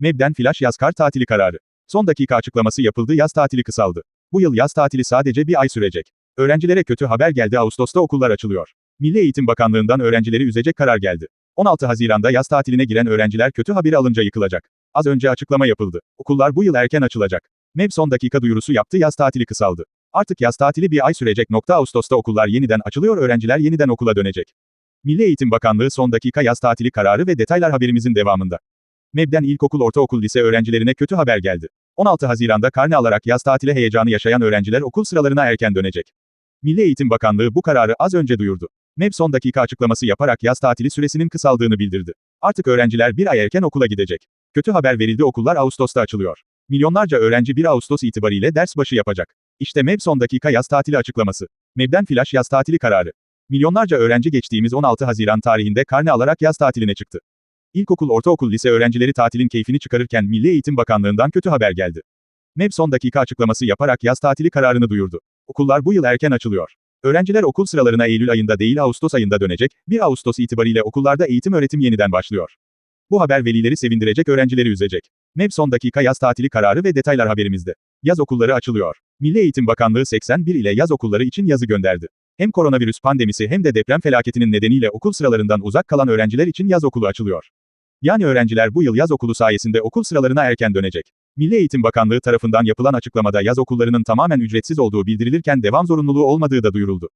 MEB'den flash yaz kar tatili kararı. Son dakika açıklaması yapıldı yaz tatili kısaldı. Bu yıl yaz tatili sadece bir ay sürecek. Öğrencilere kötü haber geldi Ağustos'ta okullar açılıyor. Milli Eğitim Bakanlığı'ndan öğrencileri üzecek karar geldi. 16 Haziran'da yaz tatiline giren öğrenciler kötü haberi alınca yıkılacak. Az önce açıklama yapıldı. Okullar bu yıl erken açılacak. MEB son dakika duyurusu yaptı yaz tatili kısaldı. Artık yaz tatili bir ay sürecek. Nokta Ağustos'ta okullar yeniden açılıyor öğrenciler yeniden okula dönecek. Milli Eğitim Bakanlığı son dakika yaz tatili kararı ve detaylar haberimizin devamında. MEB'den ilkokul, ortaokul, lise öğrencilerine kötü haber geldi. 16 Haziran'da karne alarak yaz tatili heyecanı yaşayan öğrenciler okul sıralarına erken dönecek. Milli Eğitim Bakanlığı bu kararı az önce duyurdu. MEB son dakika açıklaması yaparak yaz tatili süresinin kısaldığını bildirdi. Artık öğrenciler bir ay erken okula gidecek. Kötü haber verildi okullar Ağustos'ta açılıyor. Milyonlarca öğrenci 1 Ağustos itibariyle ders başı yapacak. İşte MEB son dakika yaz tatili açıklaması. MEB'den flash yaz tatili kararı. Milyonlarca öğrenci geçtiğimiz 16 Haziran tarihinde karne alarak yaz tatiline çıktı. İlkokul, ortaokul, lise öğrencileri tatilin keyfini çıkarırken Milli Eğitim Bakanlığı'ndan kötü haber geldi. MEB son dakika açıklaması yaparak yaz tatili kararını duyurdu. Okullar bu yıl erken açılıyor. Öğrenciler okul sıralarına Eylül ayında değil Ağustos ayında dönecek, 1 Ağustos itibariyle okullarda eğitim öğretim yeniden başlıyor. Bu haber velileri sevindirecek öğrencileri üzecek. MEB son dakika yaz tatili kararı ve detaylar haberimizde. Yaz okulları açılıyor. Milli Eğitim Bakanlığı 81 ile yaz okulları için yazı gönderdi. Hem koronavirüs pandemisi hem de deprem felaketinin nedeniyle okul sıralarından uzak kalan öğrenciler için yaz okulu açılıyor. Yani öğrenciler bu yıl yaz okulu sayesinde okul sıralarına erken dönecek. Milli Eğitim Bakanlığı tarafından yapılan açıklamada yaz okullarının tamamen ücretsiz olduğu bildirilirken devam zorunluluğu olmadığı da duyuruldu.